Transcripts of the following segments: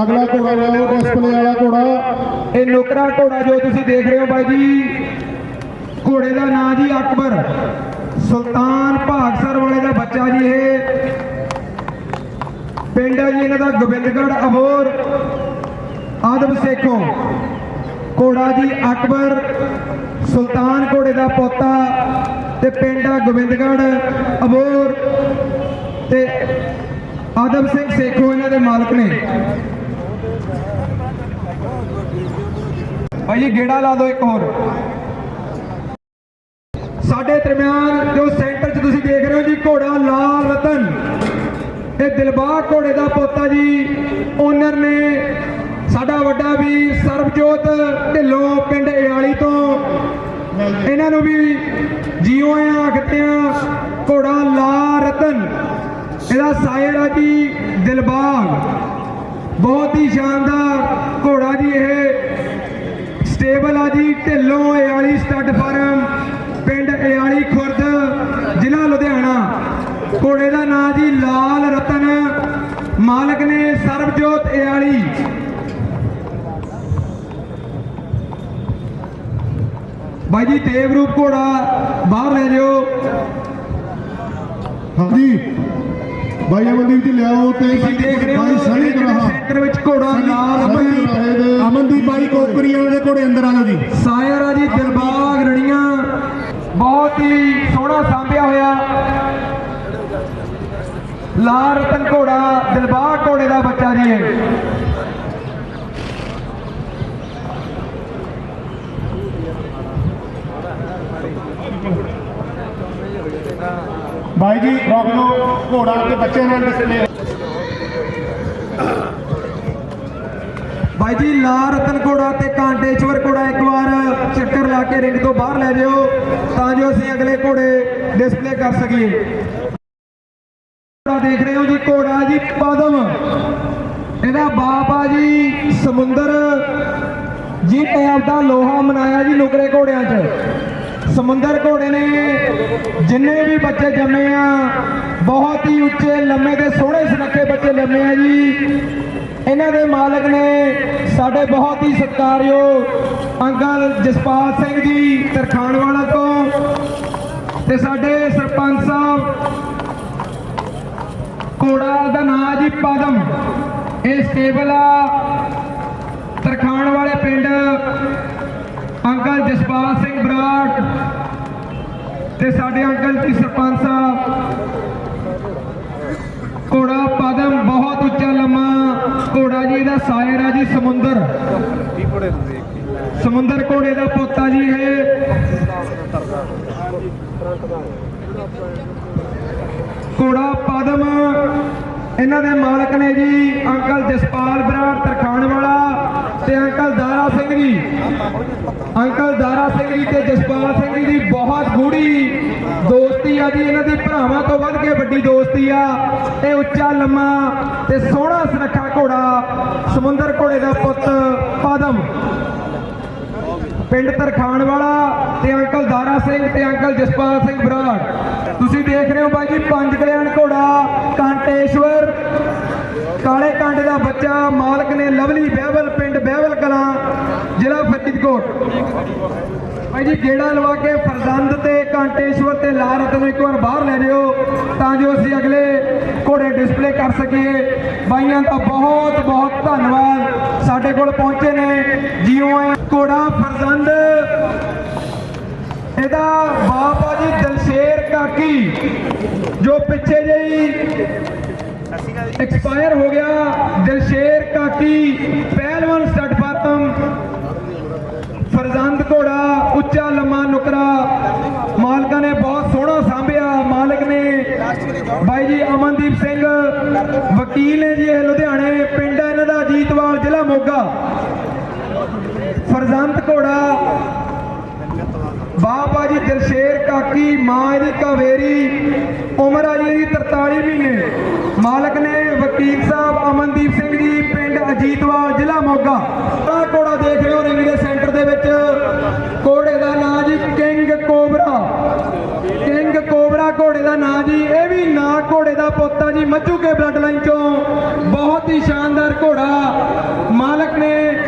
ਅਗਲਾ ਘੋੜਾ ਲਿਆਓ ਡਿਸਪਲੇ ਵਾਲਾ ਘੋੜਾ। ਇਹ ਨੁਕਰਾ ਘੋੜਾ ਜੋ ਤੁਸੀਂ ਦੇਖ ਰਹੇ ਹੋ ਬਾਈ ਜੀ ਘੋੜੇ ਦਾ ਨਾਂ ਜੀ ਅਕਬਰ। ਸੁਲਤਾਨ ਭਾਗਸਰ ਵਾਲੇ ਦਾ ਬੱਚਾ ਜੀ ਇਹ। ਪਿੰਡ ਹੈ ਜੀ ਇਹਨਾਂ ਦਾ ਗੋਬਿੰਦਗੜ੍ਹ ਅਬੋਰ ਆਦਮ ਸੇਖੋਂ। ਘੋੜਾ ਜੀ ਅਕਬਰ ਸੁਲਤਾਨ ਘੋੜੇ ਦਾ ਪੋਤਾ ਤੇ ਪਿੰਡ ਆ ਗੋਬਿੰਦਗੜ੍ਹ ਅਬੋਰ ਤੇ ਆਦਮ ਸਿੰਘ ਸੇਖੋਂ ਇਹਨਾਂ ਦੇ ਮਾਲਕ ਨੇ। ਭਾਈ ਜੀ, ਗੇੜਾ ਲਾ ਦਿਓ ਇੱਕ ਹੋਰ। ਸਾਡੇ ਦਰਮਿਆਨ ਜੋ ਸੈਂਟਰ 'ਚ ਤੁਸੀਂ ਦੇਖ ਰਹੇ ਹੋ ਜੀ, ਘੋੜਾ ਲਾਲ ਰਤਨ। ਇਹ ਦਿਲਬਾਗ ਘੋੜੇ ਦਾ ਪੋਤਾ ਜੀ। ਓਨਰ ਨੇ ਸਾਡਾ ਵੱਡਾ ਵੀਰ ਸਰਬਜੋਤ ਢਿੱਲੋਂ ਪਿੰਡ ਇਆਲੀ ਤੋਂ। ਇਹਨਾਂ ਨੂੰ ਵੀ ਜੀਓ ਆਖਦੇ ਆ, ਘੋੜਾ ਲਾਲ ਰਤਨ। ਇਹਦਾ ਸਾਇਰ ਆ ਜੀ ਦਿਲਬਾਗ। ਬਹੁਤ ਹੀ ਸ਼ਾਨਦਾਰ ਘੋੜਾ ਜੀ ਇਹ। ਸਟੇਬਲ ਆ ਜੀ ਢਿੱਲੋਂ ਏਆਲੀ ਸਟੱਡ ਫਾਰਮ ਪਿੰਡ ਏਆਲੀ ਖੁਰਦ ਜ਼ਿਲ੍ਹਾ ਲੁਧਿਆਣਾ। ਘੋੜੇ ਦਾ ਨਾਂ ਜੀ ਲਾਲ ਰਤਨ ਮਾਲਕ ਨੇ ਸਰਬਜੋਤ ਏਆਲੀ। ਬਾਈ ਜੀ ਦੇਵਰੂਪ ਘੋੜਾ ਬਾਹਰ ਲੈ ਜਿਓ। ਹਾਂਜੀ। ਬਾਈ ਅਮਨਦੀਪ ਜੀ ਲਿਆਓ ਤੇ ਤੁਸੀਂ ਦੇਖ ਰਹੇ ਹੋ ਗਰਾਹਾ ਸੈਂਟਰ ਵਿੱਚ ਘੋੜਾ ਲਾਲ ਅਮਨਦੀਪ ਬਾਈ ਕੋਕਰੀਆਂ ਦੇ ਘੋੜੇ ਅੰਦਰ ਆ ਲਓ ਜੀ। ਸਾਇਰ ਆ ਜੀ ਦਿਲਬਾਗ ਰਣੀਆਂ। ਬਹੁਤ ਹੀ ਸੋਹਣਾ ਸਾਂਭਿਆ ਹੋਇਆ। ਲਾਲ ਰਤਨ ਘੋੜਾ ਦਿਲਬਾਗ ਘੋੜੇ ਦਾ ਬੱਚਾ ਜੀ ਇਹ। ਬਾਈ ਜੀ ਰੋਕ ਲਓ। ਘੋੜਾ ਤੇ ਬੱਚੇ ਨਾਲ ਡਿਸਪਲੇ ਬਾਈ ਜੀ, ਲਾਲ ਰਤਨ ਘੋੜਾ ਤੇ ਕਾਂਟੇਸ਼ਵਰ ਘੋੜਾ ਇੱਕ ਵਾਰ ਚੱਕਰ ਲਾ ਕੇ ਰਿੰਗ ਤੋਂ ਬਾਹਰ ਲੈ ਜਿਓ ਤਾਂ ਜੋ ਅਸੀਂ ਅਗਲੇ ਘੋੜੇ ਡਿਸਪਲੇ ਕਰ ਸਕੀਏ। ਘੋੜਾ ਦੇਖ ਰਹੇ ਹੋ ਜੀ, ਘੋੜਾ ਜੀ ਪਦਮ। ਇਹਦਾ ਬਾਪ ਆ ਜੀ ਸਮੁੰਦਰ। ਜੀ ਟੈਪ ਦਾ ਲੋਹਾ ਮਨਾਇਆ ਜੀ ਨੁਕਰੇ ਘੋੜਿਆਂ 'ਚ। ਸਮੁੰਦਰ ਘੋੜੇ ਨੇ, ਜਿੰਨੇ ਵੀ ਬੱਚੇ ਜੰਮੇ ਆ, ਬਹੁਤ ਹੀ ਉੱਚੇ, ਲੰਮੇ ਤੇ ਸੋਹਣੇ ਸੁਨੱਖੇ ਬੱਚੇ ਲੰਮੇ ਆ ਜੀ। ਇਹਨਾਂ ਦੇ ਮਾਲਕ ਨੇ ਸਾਡੇ ਬਹੁਤ ਹੀ ਸਤਿਕਾਰਯੋਗ ਅੰਕਲ ਜਸਪਾਲ ਸਿੰਘ ਜੀ ਤਰਖਾਣ ਵਾਲਾ ਤੋਂ ਤੇ ਸਾਡੇ ਸਰਪੰਚ ਸਾਹਿਬ ਘੋੜਾ ਦਾ ਨਾਂ ਜੀ ਪਦਮ। ਇਹ ਸਟੇਬਲ ਆ ਤਰਖਾਣ ਵਾਲੇ ਪਿੰਡ ਅੰਕਲ ਜਸਪਾਲ ਸਿੰਘ ਬਰਾੜ ਤੇ ਸਾਡੇ ਅੰਕਲ ਜੀ ਸਰਪੰਚ ਸਾਹਿਬ। ਘੋੜਾ ਪਦਮ ਬਹੁਤ ਉੱਚਾ ਲੰਮਾ, ਘੋੜਾ ਜੀ ਦਾ ਸਾਇਰ ਆ ਜੀ ਸਮੁੰਦਰ। ਸਮੁੰਦਰ ਘੋੜੇ ਦਾ ਪੋਤਾ ਜੀ ਇਹ। ਘੋੜਾ ਪਦਮ, ਇਹਨਾਂ ਦੇ ਮਾਲਕ ਨੇ ਜੀ ਅੰਕਲ ਜਸਪਾਲ ਬਰਾੜ ਤਰਖਾਣ ਵਾਲਾ ਤੇ ਅੰਕਲ ਦਾਰਾ ਸਿੰਘ ਜੀ ਅੰਕਲ ਦਾਰਾ ਸਿੰਘ ਜੀ ਤੇ ਜਸਪਾਲ ਸਿੰਘ ਜੀ ਦੀ ਬਹੁਤ ਗੂੜੀ ਦੋਸਤੀ ਆ ਜੀ, ਇਹਨਾਂ ਦੇ ਭਰਾਵਾਂ ਤੋਂ ਵੱਧ ਕੇ ਵੱਡੀ ਦੋਸਤੀ ਆ। ਇਹ ਉੱਚਾ, ਲੰਮਾ ਤੇ ਸੋਹਣਾ ਸੁਨੱਖਾ ਘੋੜਾ, ਸਮੁੰਦਰ ਘੋੜੇ ਦਾ ਪੁੱਤ ਪਦਮ। ਪਿੰਡ ਤਰਖਾਣ ਵਾਲਾ ਤੇ ਅੰਕਲ ਦਾਰਾ ਸਿੰਘ ਤੇ ਅੰਕਲ ਜਸਪਾਲ ਸਿੰਘ ਬਰਾੜ। ਤੁਸੀਂ ਦੇਖ ਰਹੇ ਹੋ ਬਾਈ ਜੀ ਪੰਜ ਕਲਿਆਣ ਘੋੜਾ, ਕਾਂਟੇਸ਼ਵਰ। ਕਾਲੇ ਕਾਂਟੇ ਦਾ ਬੱਚਾ, ਮਾਲਕ ਨੇ ਲਵਲੀ ਬਹਿਵਲ, ਪਿੰਡ ਬਹਿਵਲ ਕਲਾਂ, ਜ਼ਿਲ੍ਹਾ ਫਰੀਦਕੋਟ। ਭਾਈ ਜੀ, ਗੇੜਾ ਲਵਾ ਕੇ ਫਰਜ਼ੰਦ ਤੇ ਕਾਂਟੇਸ਼ਵਰ ਤੇ ਲਾਰਤ ਨੂੰ ਇੱਕ ਵਾਰ ਬਾਹਰ ਲੈ ਜਿਓ ਤਾਂ ਜੋ ਅਸੀਂ ਅਗਲੇ ਘੋੜੇ ਡਿਸਪਲੇ ਕਰ ਸਕੀਏ। ਬਾਈਆਂ ਦਾ ਬਹੁਤ ਬਹੁਤ ਧੰਨਵਾਦ। ਸਾਡੇ ਕੋਲ ਪਹੁੰਚੇ ਨੇ ਜਿਉਂ ਆਏ ਘੋੜਾ ਫਰਜ਼ੰਦ। ਇਹਦਾ ਬਾਪ ਆ ਜੀ ਦਲਸ਼ੇਰ ਕਾਕੀ, ਜੋ ਪਿੱਛੇ ਜਿਹੀ ਐਕਸਪਾਇਰ ਹੋ ਗਿਆ। ਦਿਲਸ਼ੇਰ ਕਾਕੀ, ਪਹਿਲਵਾਨ ਸਟੱਡ ਫਾਤਮ। ਫਰਜ਼ੰਦ ਘੋੜਾ, ਉੱਚਾ, ਲੰਮਾ, ਨੁਕਰਾ। ਮਾਲਕਾਂ ਨੇ ਬਹੁਤ ਸੋਹਣਾ ਸਾਂਭਿਆ। ਮਾਲਕ ਨੇ ਬਾਈ ਜੀ ਅਮਨਦੀਪ ਸਿੰਘ, ਵਕੀਲ ਨੇ ਜੀ ਇਹ ਲੁਧਿਆਣੇ, ਪਿੰਡ ਹੈ ਇਹਨਾਂ ਦਾ ਜੀਤਵਾਲ ਜ਼ਿਲ੍ਹਾ ਮੋਗਾ। ਫਰਜ਼ੰਦ ਘੋੜਾ ਬਾਬਾ ਜੀ ਦਿਲਸ਼ੇਰ ਕਾਕੀ, ਮਾਂ ਇਹਦੀ ਕਵੇਰੀ, ਉਮਰ ਆ ਜੀ ਇਹਦੀ 43 ਮਹੀਨੇ। ਮਾਲਕ ਨੇ ਵਕੀਲ ਸਾਹਿਬ ਅਮਨਦੀਪ ਸਿੰਘ ਜੀ ਪਿੰਡ ਅਜੀਤਵਾ ਜ਼ਿਲ੍ਹਾ ਮੋਗਾ। ਆ ਕੋੜਾ ਦੇਖ ਰਹੇ ਹੋ, ਰਿੰਗ ਦੇ ਸੈਂਟਰ ਦੇ ਵਿੱਚ। ਕੋੜੇ ਦਾ ਨਾਂ ਜੀ ਕਿੰਗ ਕੋਬਰਾ। ਕਿੰਗ ਕੋਬਰਾ ਘੋੜੇ ਦਾ ਨਾਂ ਜੀ। ਇਹ ਵੀ ਨਾਂ ਘੋੜੇ ਦਾ ਪੁੱਤ ਆ ਜੀ, ਮੱਝੂ ਕੇ ਬਲੱਡ ਲਾਈਨ ਚੋਂ। ਬਹੁਤ ਹੀ ਸ਼ਾਨਦਾਰ ਘੋੜਾ। ਮਾਲਕ ਨੇ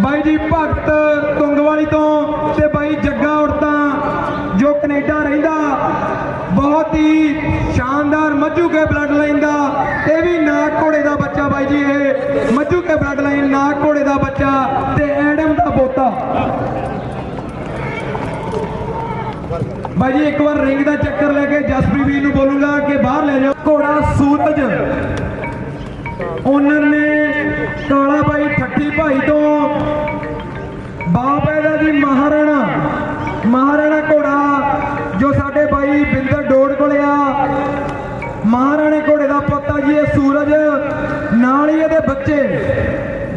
ਬਾਈ ਜੀ ਭਗਤ ਤੁੰਗਵਾਲੀ ਤੋਂ ਤੇ ਬਾਈ ਜੱਗਾ ਔਰਤਾਂ ਜੋ ਕੈਨੇਡਾ ਰਹਿੰਦਾ। ਬਹੁਤ ਹੀ ਸ਼ਾਨਦਾਰ ਮੱਝੂ ਕੇ ਬਲੱਡ ਲਾਈਨ ਦਾ, ਇਹ ਵੀ ਨਾਗ ਘੋੜੇ ਦਾ ਬੱਚਾ ਬਾਈ ਜੀ ਇਹ। ਮੱਝੂ ਕੇ ਬਲੱਡ ਲਾਈਨ ਨਾਗ ਘੋੜੇ ਦਾ ਬੱਚਾ ਤੇ ਐਡਮ ਦਾ ਪੋਤਾ। ਬਾਈ ਜੀ, ਇੱਕ ਵਾਰ ਰਿੰਗ ਦਾ ਚੱਕਰ ਲੈ ਕੇ ਜਸਪ੍ਰੀਤ ਵੀਰ ਨੂੰ ਬੋਲੂਗਾ ਕਿ ਬਾਹਰ ਲੈ ਜਾਓ। ਘੋੜਾ ਸੂਰਜ ਉਹਨਾਂ ਨੇ ਕਾਲਾ ਬਾਈ ਠੱਠੀ ਭਾਈ ਤੋਂ ਬਾਪ ਇਹਦਾ ਜੀ ਮਹਾਰਾਣਾ ਮਹਾਰਾਣਾ ਮਹਾਰਾਣੇ ਘੋੜੇ ਦਾ ਪੁੱਤ ਆ ਜੀ ਇਹ ਸੂਰਜ। ਨਾਲ ਹੀ ਇਹਦੇ ਬੱਚੇ।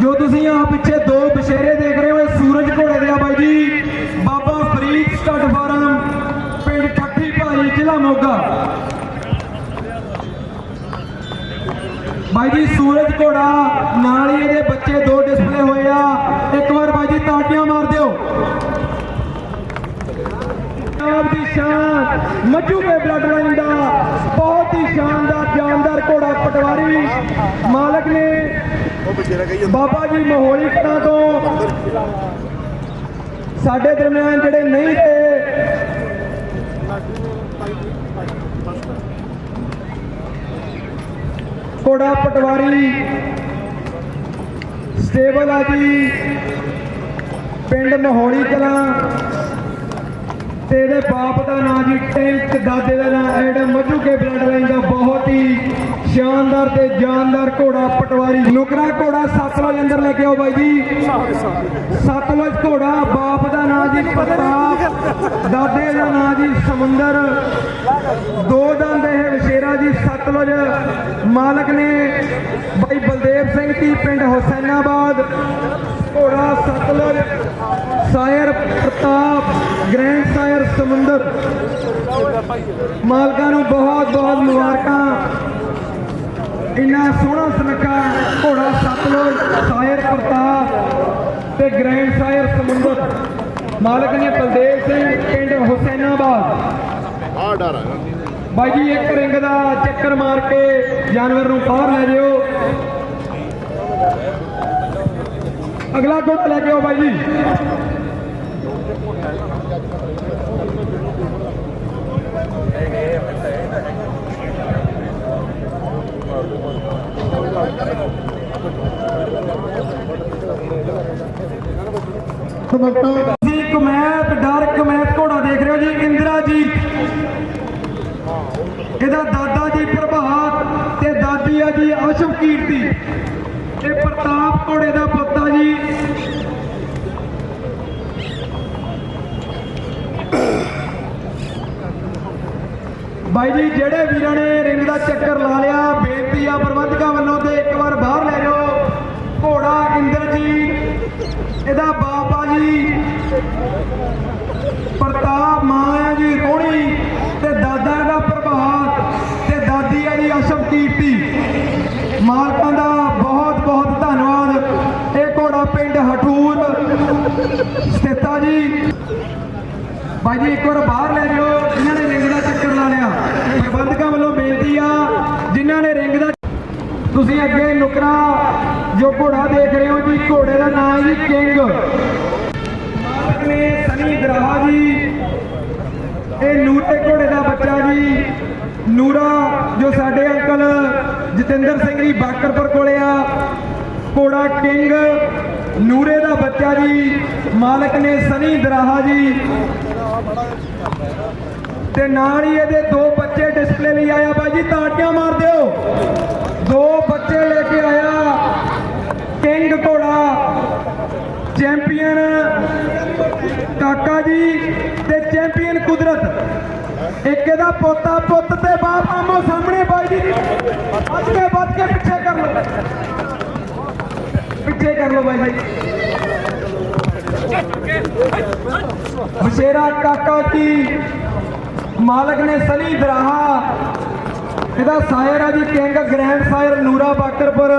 ਜੋ ਤੁਸੀਂ ਆ ਪਿੱਛੇ ਦੋ ਬਸ਼ੇਰੇ ਦੇਖ ਰਹੇ ਹੋ, ਇਹ ਸੂਰਜ ਘੋੜੇ ਦੇ ਆ ਬਾਈ ਜੀ। ਬਾਬਾ ਫਰੀਦ ਸਟੱਡ ਫਾਰਮ, ਪਿੰਡ ਠੱਠੀ ਭਾਈ ਜ਼ਿਲ੍ਹਾ ਮੋਗਾ। ਬਾਈ ਜੀ, ਸੂਰਜ ਘੋੜਾ, ਨਾਲ ਹੀ ਇਹਦੇ ਬੱਚੇ ਦੋ ਡਿਸਪਲੇ ਹੋਏ ਆ। ਇੱਕ ਵਾਰ ਬਾਈ ਜੀ ਤਾੜੀਆਂ ਮਾਰ ਦਿਓ। ਪੰਜਾਬ ਦੀ ਸ਼ਾਨ, ਮੱਝੂ ਕੇ ਬਲੱਡ ਲਾਈਨ ਦਾ ਬਹੁਤ ਹੀ ਜਾਨਦਾਰ ਘੋੜਾ ਪਟਵਾਰੀ ਮਾਲਕ ਨੇ ਬਾਬਾ ਜੀ ਮਹੋਲੀ ਕਲਾਂ ਤੋਂ ਸਾਡੇ ਦਰਮਿਆਨ ਜਿਹੜੇ ਨਹੀਂ ਤੇ ਘੋੜਾ ਪਟਵਾਰੀ ਸਟੇਬਲ ਆ ਜੀ, ਪਿੰਡ ਮਹੌਲੀ ਕਲਾਂ ਤੇ ਇਹਦੇ ਬਾਪ ਦਾ ਨਾਂ ਜੀ ਟੈਂਕ, ਦਾਦੇ ਦਾ ਨਾਂ ਐਡਮ ਮੱਝੂ ਕੇ ਬਲੱਡ ਲਾਈਨ ਦਾ ਬਹੁਤ ਹੀ ਸ਼ਾਨਦਾਰ ਤੇ ਜਾਨਦਾਰ ਘੋੜਾ ਪਟਵਾਰੀ। ਨੁਕਰਾ ਘੋੜਾ ਸਤਲੁਜ ਅੰਦਰ ਲੈ ਕੇ ਆਓ ਬਾਈ ਜੀ। ਸਤਲੁਜ ਘੋੜਾ ਬਾਪ ਦਾ ਨਾਂ ਜੀ ਪ੍ਰਤਾਪ, ਦਾਦੇ ਦਾ ਨਾਂ ਜੀ ਸਮੁੰਦਰ। ਦੋ ਦੰਦ ਇਹ ਵਿਸ਼ੇਰਾ ਜੀ ਸਤਲੁਜ। ਮਾਲਕ ਨੇ ਬਾਈ ਬਲਦੇਵ ਸਿੰਘ ਜੀ, ਪਿੰਡ ਹੁਸੈਨਾਬਾਦ। ਘੋੜਾ ਸਤਲੁਜ, ਸਾਇਰ ਪ੍ਰਤਾਪ ਗ੍ਰੈਂਡ ਸਮੁੰਦਰ। ਮਾਲਕਾਂ ਨੂੰ ਬਹੁਤ ਬਹੁਤ ਮੁਬਾਰਕਾਂ। ਇੰਨਾ ਸੋਹਣਾ ਸੁਨੱਖਾ ਘੋੜਾ ਸਤਲੁਜ ਸਾਇਰ ਪ੍ਰਤਾਪ ਤੇ ਗ੍ਰੈਂਡ ਸਾਇਰ ਸਮੁੰਦਰ। ਮਾਲਕ ਨੇ ਬਲਦੇਵ ਸਿੰਘ, ਪਿੰਡ ਹੁਸੈਨਾਬਾਦ। ਆ ਡਰ ਬਾਈ ਜੀ, ਇੱਕ ਰਿੰਗ ਦਾ ਚੱਕਰ ਮਾਰ ਕੇ ਜਾਨਵਰ ਨੂੰ ਬਾਹਰ ਲੈ ਜਿਓ। ਅਗਲਾ ਘੋੜਾ ਲੈ ਕੇ ਆਓ ਬਾਈ ਜੀ। ਸਮਰਤਾ ਤੁਸੀਂ ਕਮੈਤ ਡਰ ਕਮੈਤ ਘੋੜਾ ਦੇਖ ਰਹੇ ਹੋ ਜੀ ਇੰਦਰਾ ਜੀ ਇਹਦਾ ਦਾਦਾ ਜੀ ਪ੍ਰਭਾਤ ਤੇ ਦਾਦੀ ਆ ਜੀ ਅਸ਼ਵ ਕੀਰਤੀ ਇਹ ਪ੍ਰਤਾਪ ਘੋੜੇ ਦਾ ਪੁੱਤਾ ਜੀ ਬਾਈ ਜੀ ਜਿਹੜੇ ਵੀਰਾਂ ਨੇ ਰਿੰਗ ਦਾ ਚੱਕਰ ਲਾ ਲਿਆ ਬੇਨਤੀ ਆ ਪ੍ਰਬੰਧਕਾਂ ਵੱਲੋਂ ਤੇ ਇੱਕ ਵਾਰ ਬਾਹਰ ਲੈ ਜਾਓ ਘੋੜਾ ਇੰਦਰ ਜੀ ਇਹਦਾ ਬਾਪ ਆ ਜੀ ਪ੍ਰਤਾਪ ਮਾਂ ਆ ਜੀ ਰੋਣੀ ਤੇ ਦਾਦਾ ਦਾ ਪ੍ਰਭਾਤ ਤੇ ਦਾਦੀ ਆ ਜੀ ਅਸ਼ਵ ਕੀਰਤੀ। ਮਾਲਕਾਂ ਦਾ ਬਹੁਤ ਬਹੁਤ ਧੰਨਵਾਦ। ਇਹ ਘੋੜਾ ਪਿੰਡ ਹਠੂਰ ਸਥਿਤ ਆ ਜੀ। ਭਾਈ ਜੀ, ਇੱਕ ਵਾਰ ਬਾਹਰ ਲੈ ਜਾਓ, ਜਿਨ੍ਹਾਂ ਨੇ ਰਿੰਗ ਦਾ ਚੱਕਰ ਲਾ ਲਿਆ। ਪ੍ਰਬੰਧਕਾਂ ਵੱਲੋਂ ਬੇਨਤੀ ਆ, ਜਿਨ੍ਹਾਂ ਨੇ ਰਿੰਗ ਦਾ ਤੁਸੀਂ ਅੱਗੇ ਨੁਕਰਾ ਜੋ ਘੋੜਾ ਦੇਖ ਰਹੇ ਹੋ ਜੀ, ਘੋੜੇ ਦਾ ਨਾਮ ਹੈ ਜੀ ਕਿੰਗ। ਮਾਲਕ ਨੇ ਸਨੀ ਦਰਾਹਾ ਜੀ, ਇਹ ਨੂਰੇ ਘੋੜੇ ਦਾ ਬੱਚਾ ਜੀ, ਨੂਰਾ, ਜੋ ਸਾਡੇ ਅੰਕਲ ਜਤਿੰਦਰ ਸਿੰਘ ਜੀ ਬਾਕਰਪੁਰ ਕੋਲੇ ਆ, ਘੋੜਾ ਕਿੰਗ, ਨੂਰੇ ਦਾ ਬੱਚਾ ਜੀ, ਮਾਲਕ ਨੇ ਸਨੀ ਦਰਾਹਾ ਜੀ। ਤੇ ਨਾਲ ਹੀ ਇਹਦੇ ਦੋ ਬੱਚੇ ਡਿਸਪਲੇ ਲਈ ਆਇਆ ਬਾਈ ਜੀ ਤਾੜੀਆਂ ਮਾਰ ਦਿਓ। ਦੋ ਬੱਚੇ ਲੈ ਕੇ ਆਇਆ ਕਿੰਗ ਘੋੜਾ, ਚੈਂਪੀਅਨ ਕਾਕਾ ਜੀ ਤੇ ਚੈਂਪੀਅਨ ਕੁਦਰਤ। ਇੱਕ ਇਹਦਾ ਪੋਤਾ, ਪੁੱਤ ਤੇ ਬਾਪ ਆਮੋ ਸਾਹਮਣੇ ਬਾਈ ਜੀ। ਅੱਜ ਕੇ ਵੱਧ ਕੇ ਪਿੱਛੇ ਕਰ ਲਓ। ਪਿੱਛੇ ਕਰ ਲਓ ਬਾਈ ਜੀ। ਬਸ਼ੇਰਾ ਕਾਕਾ ਕੀ? ਮਾਲਕ ਨੇ ਸਨੀ ਦਰਾਹਾ। ਇਹਦਾ ਸਾਇਰ ਆ ਜੀ, king grand sire Noora Bakarpur.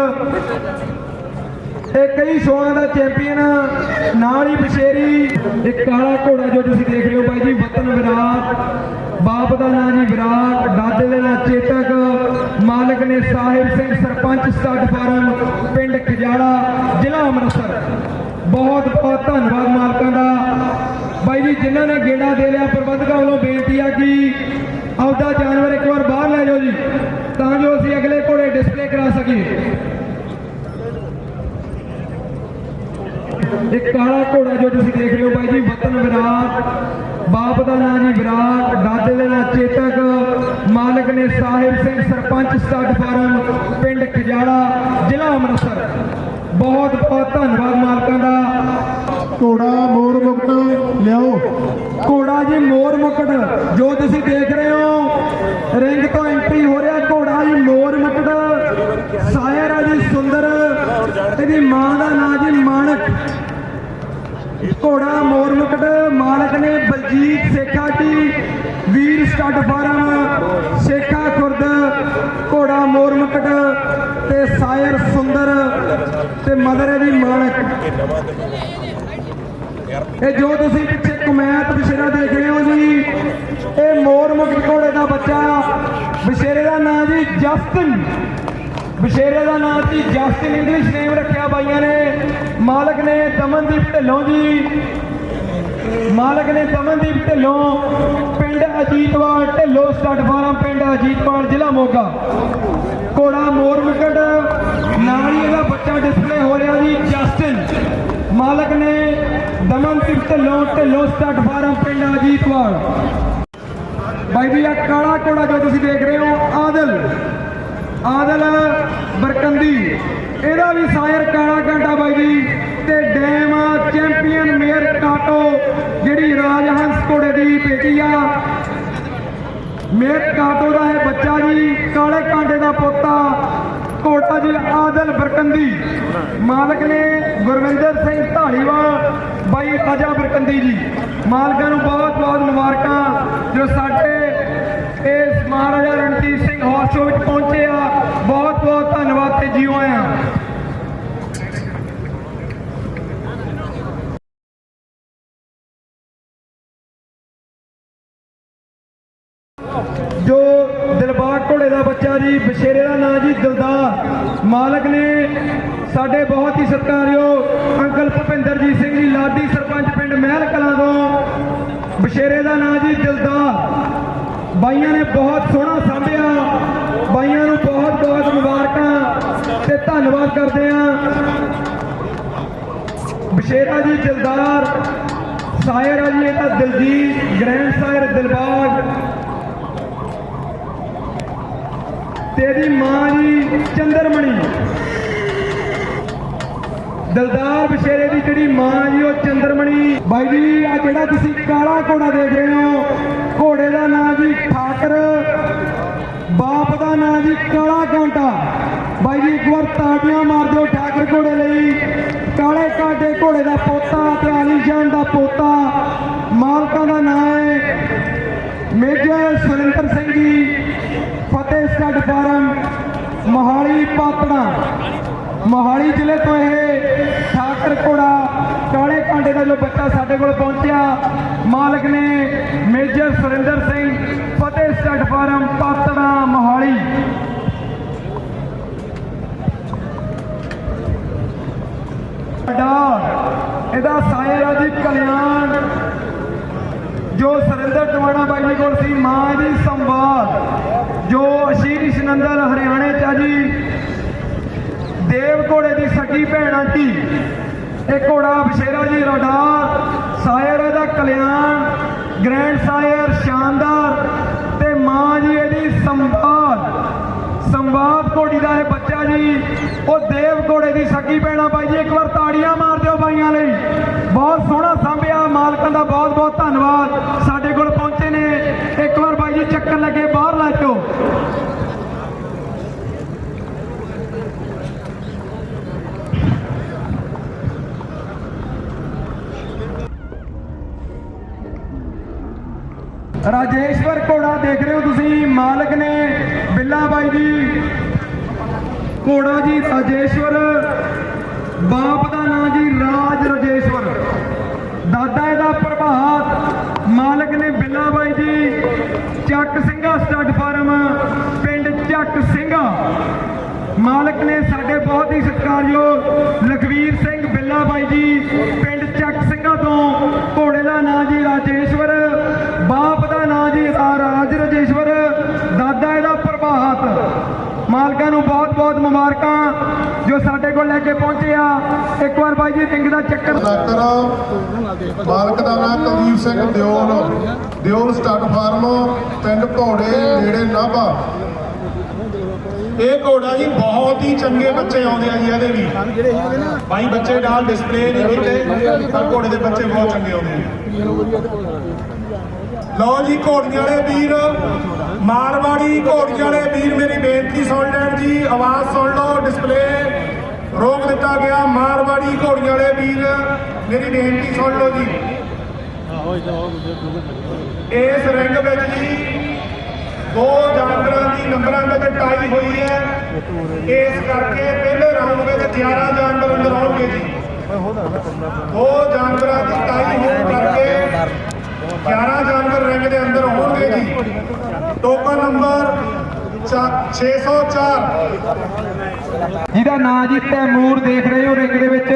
ਇਹ ਕਈ ਸ਼ੋਆਂ ਦਾ ਚੈਂਪੀਅਨ ਨਾਲ ਹੀ ਬਸ਼ੇਰੀ ਇੱਕ ਕਾਲਾ ਘੋੜਾ ਜੋ ਤੁਸੀਂ ਦੇਖ ਰਹੇ ਹੋ ਬਾਈ ਜੀ, ਵਤਨ ਵਿਰਾਟ, ਬਾਪ ਦਾ ਨਾਂ ਜੀ ਵਿਰਾਟ, ਦਾਦੇ ਦਾ ਨਾਂ ਚੇਤਕ, ਮਾਲਕ ਨੇ ਸਾਹਿਬ ਸਿੰਘ, ਸਰਪੰਚ ਸਟੱਡ ਫਾਰਮ, ਪਿੰਡ ਖਜਾਲਾ, ਜ਼ਿਲ੍ਹਾ ਅੰਮ੍ਰਿਤਸਰ। ਬਹੁਤ ਬਹੁਤ ਧੰਨਵਾਦ ਮਾਲਕਾਂ ਦਾ। ਬਾਈ ਜੀ, ਜਿਨ੍ਹਾਂ ਨੇ ਗੇੜਾ ਦੇ ਲਿਆ, ਪ੍ਰਬੰਧਕਾਂ ਵੱਲੋਂ ਬੇਨਤੀ ਆ ਕਿ ਆਪਦਾ ਜਾਨਵਰ ਇੱਕ ਵਾਰ ਬਾਹਰ ਲੈ ਜਾਓ ਜੀ, ਤਾਂ ਜੋ ਅਸੀਂ ਅਗਲੇ ਘੋੜੇ ਡਿਸਪਲੇ ਕਰਾ ਸਕੀਏ। ਇੱਕ ਕਾਲਾ ਘੋੜਾ ਜੋ ਤੁਸੀਂ ਦੇਖ ਰਹੇ ਹੋ ਬਾਈ ਜੀ ਵਤਨ ਵਿਰਾਟ ਬਾਪ ਦਾ ਨਾਂ ਜੀ ਵਿਰਾਟ ਦਾਦੇ ਦਾ ਨਾਂ ਚੇਤਕ ਮਾਲਕ ਨੇ ਸਾਹਿਬ ਸਿੰਘ ਸਰਪੰਚ ਸਟੱਡ ਫਾਰਮ ਪਿੰਡ ਖਜਾਲਾ ਜ਼ਿਲ੍ਹਾ ਅੰਮ੍ਰਿਤਸਰ। ਬਹੁਤ ਬਹੁਤ ਧੰਨਵਾਦ ਮਾਲਕਾਂ ਦਾ। ਘੋੜਾ ਮੋਰ ਮੁਕਤ ਲਿਆਓ। ਘੋੜਾ ਜੀ ਮੋਰ ਮੁਕਟ ਜੋ ਤੁਸੀਂ ਦੇਖ ਰਹੇ ਹੋ ਰਿੰਗ ਤੋਂ ਐਂਟਰੀ ਹੋ ਰਿਹਾ ਘੋੜਾ ਜੀ ਮੋਰ ਮੁਕਟ ਸਾਇਰ ਆ ਜੀ ਸੁੰਦਰ ਇਹਦੀ ਮਾਂ ਦਾ ਨਾਂ ਜੀ ਮਾਨਕ। ਘੋੜਾ ਮੋਰਮਕਟ ਮਾਲਕ ਨੇ ਬਲਜੀਤ ਸੇਖਾ ਜੀ ਵੀਰ ਸਟੱਡ ਫਾਰਮ ਸੇਖਾ ਖੁਰਦ, ਘੋੜਾ ਮੋਰਮਕਟ ਤੇ ਸਾਇਰ ਸੁੰਦਰ ਤੇ ਮਦਰ ਇਹਦੀ ਮਾਨਕ ਇਹ ਜੋ ਤੁਸੀਂ ਪਿੱਛੇ ਕਮੈਤ ਬਸ਼ੇਰਾ ਦੇਖ ਰਹੇ ਹੋ ਜੀ, ਇਹ ਮੋਰ ਘੋੜੇ ਦਾ ਬੱਚਾ ਬਸ਼ੇਰੇ ਦਾ ਨਾਂ ਜੀ ਜਸਟਨ। ਬਸ਼ੇਰੇ ਦਾ ਨਾਮ ਜੀ ਜਸਟਨ ਇੰਗਲਿਸ਼ ਨੇਮ ਰੱਖਿਆ ਬਾਈਆਂ ਨੇ। ਮਾਲਕ ਨੇ ਦਮਨਦੀਪ ਢਿੱਲੋਂ ਜੀ। ਮਾਲਕ ਨੇ ਦਮਨਦੀਪ ਢਿੱਲੋਂ ਪਿੰਡ ਅਜੀਤਵਾਲ ਢਿੱਲੋਂ ਸਟੱਡ ਫਾਰਮ ਪਿੰਡ ਅਜੀਤਵਾਲ, ਜ਼ਿਲ੍ਹਾ ਮੋਗਾ। ਘੋੜਾ ਮੋਰ ਮੁਕਟ ਨਾਲ ਹੀ ਇਹਦਾ ਬੱਚਾ ਡਿਸਪਲੇ ਹੋ ਰਿਹਾ ਜੀ, ਜਸਟਿਨ। ਮਾਲਕ ਨੇ ਦਮਨਦੀਪ ਢਿੱਲੋਂ ਢਿੱਲੋਂ ਸਟੱਡ ਫਾਰਮ ਪਿੰਡ ਅਜੀਤਵਾਲ। ਬਾਈ ਜੀ ਇਹ ਕਾਲਾ ਘੋੜਾ ਜੋ ਤੁਸੀਂ ਦੇਖ ਰਹੇ ਹੋ, ਆਦਲ। ਆਦਲ ਬਰਕੰਦੀ। ਇਹਦਾ ਵੀ ਸਾਇਰ ਕਾਲਾ ਘੰਟਾ ਬਾਈ ਜੀ ਤੇ ਡੈਮ ਚੈਂਪੀਅਨ ਮੇਅਰ ਕਾਟੋ, ਜਿਹੜੀ ਰਾਜਹੰਸ ਘੋੜੇ ਦੀ ਬੇਟੀ ਆ। ਮੇਰ ਕਾਟੋ ਦਾ ਇਹ ਬੱਚਾ ਜੀ, ਕਾਲੇ ਕਾਂਡੇ ਦਾ ਪੋਤਾ ਘੋੜਾ ਜੀ ਆਦਲ ਬਰਕੰਦੀ। ਮਾਲਕ ਨੇ ਗੁਰਵਿੰਦਰ ਸਿੰਘ ਢਾਲੀਵਾਲ ਬਾਈ ਰਾਜਾ ਬਰਕੰਦੀ ਜੀ। ਮਾਲਕਾਂ ਨੂੰ ਬਹੁਤ ਬਹੁਤ ਮੁਬਾਰਕਾਂ, ਜੋ ਸਾਡੇ ਇਸ ਮਹਾਰਾਜਾ ਰਣਜੀਤ ਸਿੰਘ ਹਾਊਸ ਸ਼ੋਅ ਵਿੱਚ ਪਹੁੰਚੇ ਆ। ਬਹੁਤ ਬਹੁਤ ਧੰਨਵਾਦ ਤੇ ਜੀਓ ਆਇਆਂ ਜੋ ਦਿਲਬਾਗ ਘੋੜੇ ਦਾ ਬੱਚਾ ਜੀ ਬਸ਼ੇਰੇ ਦਾ ਨਾਂ ਜੀ ਦਿਲਦਾ ਮਾਲਕ ਨੇ ਸਾਡੇ ਬਹੁਤ ਹੀ ਸਤਿਕਾਰਯੋਗ ਅੰਕਲ ਭੁਪਿੰਦਰਜੀਤ ਸਿੰਘ ਜੀ, ਲਾਡੀ ਸਰਪੰਚ ਪਿੰਡ ਮਹਿਲ ਕਲਾਂ ਤੋਂ। ਬਸ਼ੇਰੇ ਦਾ ਨਾਂ ਜੀ ਦਿਲਦਾ ਬਾਈਆਂ ਨੇ ਬਹੁਤ ਸੋਹਣਾ ਸਾਂਭਿਆ। ਬਾਈਆਂ ਨੂੰ ਬਹੁਤ ਬਹੁਤ ਮੁਬਾਰਕਾਂ ਤੇ ਧੰਨਵਾਦ ਕਰਦੇ ਆਂ ਬਸ਼ੇਰਾ ਜੀ ਦਿਲਦਾਰ ਸਾਇਰ ਆ ਜੀ, ਇਹ ਤਾਂ ਦਿਲਜੀਤ, ਗ੍ਰੈਂਡ ਸਾਇਰ ਦਿਲਬਾਗ। ਤੇਰੀ ਮਾਂ ਜੀ, ਚੰਦਰਮਣੀ। ਦਿਲਦਾਰ ਬਸ਼ੇਰੇ ਦੀ ਜਿਹੜੀ ਮਾਂ ਜੀ, ਉਹ ਚੰਦਰਮਣੀ। ਬਾਈ ਜੀ ਆ ਜਿਹੜਾ ਤੁਸੀਂ ਕਾਲਾ ਘੋੜਾ ਦੇਖ ਰਹੇ ਹੋ ਘੋੜੇ ਦਾ ਨਾਮ ਜੀ ਠਾਕਰ ਬਾਪ ਦਾ ਨਾਮ ਜੀ ਕਾਲਾ ਬਾਈ ਜੀ, ਇੱਕ ਵਾਰ ਤਾੜੀਆਂ ਮਾਰ ਦਿਓ ਠਾਕਰ ਘੋੜੇ ਲਈ। ਕਾਲੇ ਕਾਂਟੇ ਘੋੜੇ ਦਾ ਪੋਤਾ ਤੇ ਆਲੀਸ਼ਾਨ ਦਾ ਪੋਤਾ। ਮਾਲਕਾਂ ਦਾ ਨਾਮ ਹੈ major Surinder Singh ji Fateh stud farm Mohali Patran Mohali ਜ਼ਿਲ੍ਹੇ ਤੋਂ ਇਹ ਠਾਕਰ ਘੋੜਾ ਕਾਲੇ ਕਾਂਡੇ ਦਾ ਜੋ ਬੱਚਾ ਸਾਡੇ ਕੋਲ ਪਹੁੰਚਿਆ। ਮਾਲਕ ਨੇ major Surinder Singh Fateh stud farm ਬਾਈ ਮਾਂ ਦੀ ਸੰਵਾਦ, ਜੋ ਅਸ਼ੀਸ਼ ਨੰਦਨ ਹਰਿਆਣੇ ਚ ਜੀ। ਦੇਵ ਦੀ ਸਕੀ ਭੈਣ ਆਂਟੀ ਇਹ ਘੋੜਾ ਬਸ਼ੇਰਾ ਜੀ ਰਡਾਰ, ਸਾਇਰ ਇਹਦਾ ਕਲਿਆਣ, ਗ੍ਰੈਂਡ ਸਾਇਰ ਸ਼ਾਨਦਾਰ ਤੇ ਮਾਂ ਜੀ ਇਹਦੀ ਸੰਵਾਦ। ਸੰਵਾਦ ਘੋੜੀ ਦਾ ਇਹ ਬੱਚਾ ਜੀ, ਉਹ ਦੇਵ ਘੋੜੇ ਦੀ ਸਕੀ ਭੈਣਾ ਬਾਈ ਜੀ, ਇੱਕ ਵਾਰ ਤਾੜੀਆਂ ਮਾਰ ਦਿਓ ਬਾਈਆਂ ਲਈ। ਬਹੁਤ ਸੋਹਣਾ ਸਾਂਭਿਆ ਮਾਲਕਾਂ ਦਾ ਬਹੁਤ ਬਹੁਤ ਧੰਨਵਾਦ। ਸਾਡੇ ਕੋਲ ਇੱਕ ਵਾਰ ਬਾਈ ਜੀ ਚੱਕਰ ਲੱਗੇ ਬਾਹਰ ਲਾ ਚੋ ਰਾਜੇਸ਼ਵਰ ਘੋੜਾ ਦੇਖ ਰਹੇ ਹੋ ਤੁਸੀਂ ਮਾਲਕ ਨੇ ਬਿੱਲਾ ਬਾਈ ਜੀ ਘੋੜਾ ਜੀ ਰਾਜੇਸ਼ਵਰ ਬਾਪ ਦਾ ਨਾਂ ਜੀ ਰਾਜ ਰਾਜੇਸ਼ਵਰ ਦਾਦਾ ਇਹਦਾ ਪ੍ਰਭਾਤ ਮਾਲਕ ਨੇ ਬਿੱਲਾ ਬਾਈ ਜੀ ਚੱਕ ਸਿੰਘਾ ਸਟੱਡ ਫਾਰਮ, ਪਿੰਡ ਚੱਕ ਸਿੰਘਾ। ਮਾਲਕ ਨੇ ਸਾਡੇ ਬਹੁਤ ਹੀ ਸਤਿਕਾਰਯੋਗ ਲਖਵੀਰ ਸਿੰਘ ਬਿੱਲਾ ਬਾਈ ਜੀ, ਪਿੰਡ ਚੱਕ ਸਿੰਘਾਂ ਤੋਂ। ਘੋੜੇ ਦਾ ਨਾਂ ਜੀ ਰਾਜੇਸ਼ਵਰ, ਬਾਪ ਦਾ ਨਾਂ ਜੀ ਰਾਜ ਰਾਜੇਸ਼ਵਰ, ਦਾਦਾ ਇਹਦਾ ਪ੍ਰਭਾਤ ਮਾਲਕਾਂ ਨੂੰ ਬਹੁਤ ਬਹੁਤ ਮੁਬਾਰਕਾਂ ਜੋ ਸਾਡੇ ਕੋਲ ਲੈ ਕੇ ਪਹੁੰਚੇ ਆ। ਇੱਕ ਵਾਰ ਬਾਈ ਜੀ ਰਿੰਗ ਦਾ ਚੱਕਰ ਡਾਕਟਰ, ਮਾਲਕ ਦਾ ਨਾਮ ਕੁਲਦੀਪ ਸਿੰਘ ਦਿਓਲ। ਦਿਓਲ ਸਟੱਡ ਫਾਰਮ, ਪਿੰਡ ਘੋੜੇ, ਨੇੜੇ ਨਾਭਾ। ਇਹ ਘੋੜਾ ਜੀ ਬਹੁਤ ਹੀ ਚੰਗੇ ਬੱਚੇ ਆਉਂਦੇ ਆ ਜੀ ਇਹਦੇ ਵੀ। ਬਾਈ, ਬੱਚੇ ਨਾਲ ਡਿਸਪਲੇ ਨਹੀਂ ਕੀਤੇ ਪਰ ਘੋੜੇ ਦੇ ਬੱਚੇ ਬਹੁਤ ਚੰਗੇ ਆਉਂਦੇ ਆ। ਲਓ ਜੀ, ਘੋੜੀਆਂ ਵਾਲੇ ਵੀਰ। ਮਾਰਵਾੜੀ ਘੋੜੀ ਵਾਲੇ ਵੀਰ ਮੇਰੀ ਬੇਨਤੀ ਸੁਣ ਲੈਣ ਜੀ, ਆਵਾਜ਼ ਸੁਣ ਲਓ ਡਿਸਪਲੇ ਰੋਕ ਦਿੱਤਾ ਗਿਆ। ਮਾਰਵਾੜੀ ਘੋੜੀ ਵਾਲੇ ਵੀਰ ਮੇਰੀ ਬੇਨਤੀ ਸੁਣ ਲਓ ਜੀ। ਇਸ ਰਿੰਗ ਵਿੱਚ ਜੀ ਦੋ ਜਾਨਵਰਾਂ ਦੀ ਨੰਬਰਾਂ ਵਿੱਚ ਟਾਈ ਹੋਈ ਹੈ। ਇਸ ਕਰਕੇ ਪਹਿਲੇ ਰਾਊਂਡ ਵਿੱਚ 11 ਜਾਨਵਰ ਅੰਦਰ ਆਉਣਗੇ ਜੀ। ਦੋ ਜਾਨਵਰਾਂ ਦੀ ਟਾਈ ਹੋਣ ਕਰਕੇ 11 ਜਾਨਵਰ ਰਿੰਗ ਦੇ ਅੰਦਰ ਹੋਣਗੇ ਜੀ। ਟੋਕਨ ਨੰਬਰ ਚਾ- 604 ਜਿਹਦਾ ਨਾਂ ਜੀ ਤੈਮੂਰ ਦੇਖ ਰਹੇ ਹੋ ਰਿੰਗ ਦੇ ਵਿੱਚ।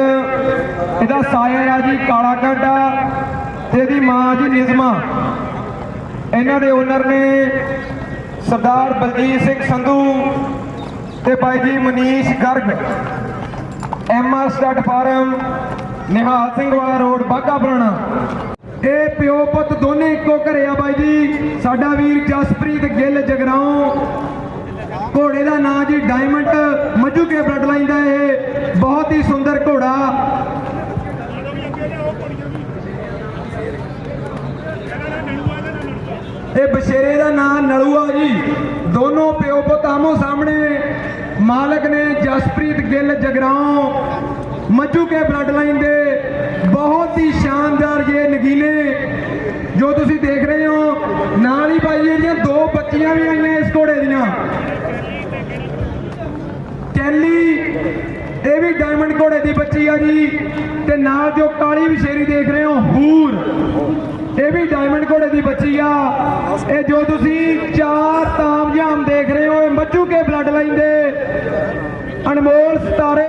ਇਹਦਾ ਸਾਇਆ ਆ ਜੀ, ਕਾਲਾ ਕਾਂਡਾ ਤੇ ਇਹਦੀ ਮਾਂ ਜੀ ਨਿਜ਼ਮਾ। ਇਹਨਾਂ ਦੇ ਓਨਰ ਨੇ ਸਰਦਾਰ ਬਲਜੀਤ ਸਿੰਘ ਸੰਧੂ ਤੇ ਬਾਈ ਜੀ Manish Garg MR stud farm Nihal Singh Wala road Bagha ਪੁਰਾਣਾ ਇਹ ਪਿਓ ਪੁੱਤ ਦੋਨੇ ਇੱਕੋ ਘਰੇ ਆ ਬਾਈ ਜੀ। ਸਾਡਾ ਵੀਰ ਜਸਪ੍ਰੀਤ ਗਿੱਲ ਜਗਰਾਉਂ। ਘੋੜੇ ਦਾ ਨਾਂ ਜੀ ਡਾਇਮੰਡ। ਮੱਜੂ ਕੇ ਬਲੱਡ ਲਾਈਨ ਦਾ ਇਹ। ਬਹੁਤ ਹੀ ਸੁੰਦਰ ਘੋੜਾ। ਇਹ ਬਸ਼ੇਰੇ ਦਾ ਨਾਂ ਨਲੂਆ ਜੀ। ਦੋਨੋਂ ਪਿਓ ਪੁੱਤ ਆਮੋ ਸਾਹਮਣੇ। ਮਾਲਕ ਨੇ ਜਸਪ੍ਰੀਤ ਗਿੱਲ ਜਗਰਾਉਂ। ਮੱਜੂ ਕੇ ਬਲੱਡ ਲਾਈਨ ਦੇ ਬਹੁਤ ਹੀ ਸ਼ਾਨਦਾਰ ਜੇ ਨਗੀਨੇ ਜੋ ਤੁਸੀਂ ਦੇਖ ਰਹੇ ਹੋ। ਨਾਲ ਹੀ ਬਾਈ ਇਹਦੀਆਂ ਦੋ ਬੱਚੀਆਂ ਵੀ ਆਈਆਂ ਇਸ ਘੋੜੇ ਦੀਆਂ। ਕੈਲੀ, ਇਹ ਵੀ ਡਾਇਮੰਡ ਘੋੜੇ ਦੀ ਬੱਚੀ ਆ ਜੀ। ਤੇ ਨਾਲ ਜੋ ਕਾਲੀ ਵਿਸ਼ੇਰੀ ਦੇਖ ਰਹੇ ਹੋ, ਹੂਰ। ਇਹ ਵੀ ਡਾਇਮੰਡ ਘੋੜੇ ਦੀ ਬੱਚੀ ਆ। ਇਹ ਜੋ ਤੁਸੀਂ ਚਾਰ ਤਾਮਝਾਮ ਦੇਖ ਰਹੇ ਹੋ, ਇਹ ਮੱਜੂ ਕੇ ਬਲੱਡ ਲਾਈਨ ਦੇ ਅਨਮੋਲ ਸਤਾਰੇ